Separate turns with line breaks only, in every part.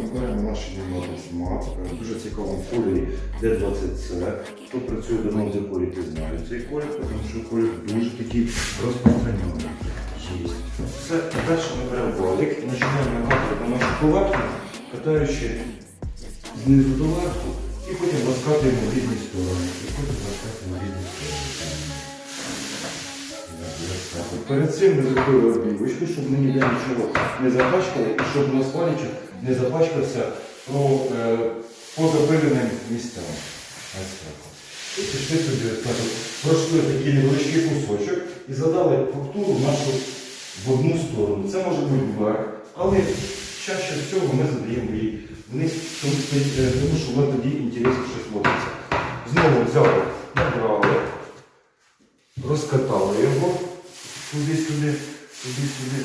ми беремо наш смак, дуже цікавому кольорі D20C. Хто працює давно в декорі, ти знає цей колір, тому що колір дуже такий розпространений. Все, перше ми беремо валик і починаємо накатувати на нашу поверхню, катаючи знизу до верху, і потім розкатуємо Перед цим ми зробили обівочку, щоб ми ніде нічого не запачкали і щоб у нас валічок не запачкався про, е, по запиленим місцям. І пішли собі. Пройшли такий невеличкий кусочок і задали фактуру нашу в одну сторону. Це може бути вверх, але чаще всього ми задаємо її вниз, тому, е, що воно тоді інтересніше смотриться. Знову взяли, набрали, розкатали його туди-сюди, туди-сюди.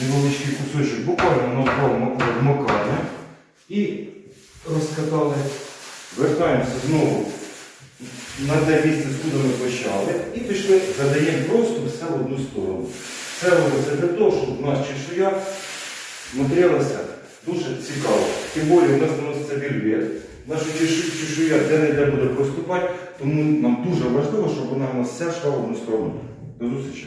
Невеличкий кусочок, буквально вмокання. І розкатали. Вертаємося знову на те місце, скуди ми почали. І пішли, задаємо просто все в одну сторону. Це робиться для того, щоб у нас чешуя смотрелася дуже цікаво. Тим більше у нас наноситься вільвет. Наша чешуя де-не-де буде проступати, тому нам дуже важливо, щоб вона у нас вся йшла в одну сторону. До зустрічі.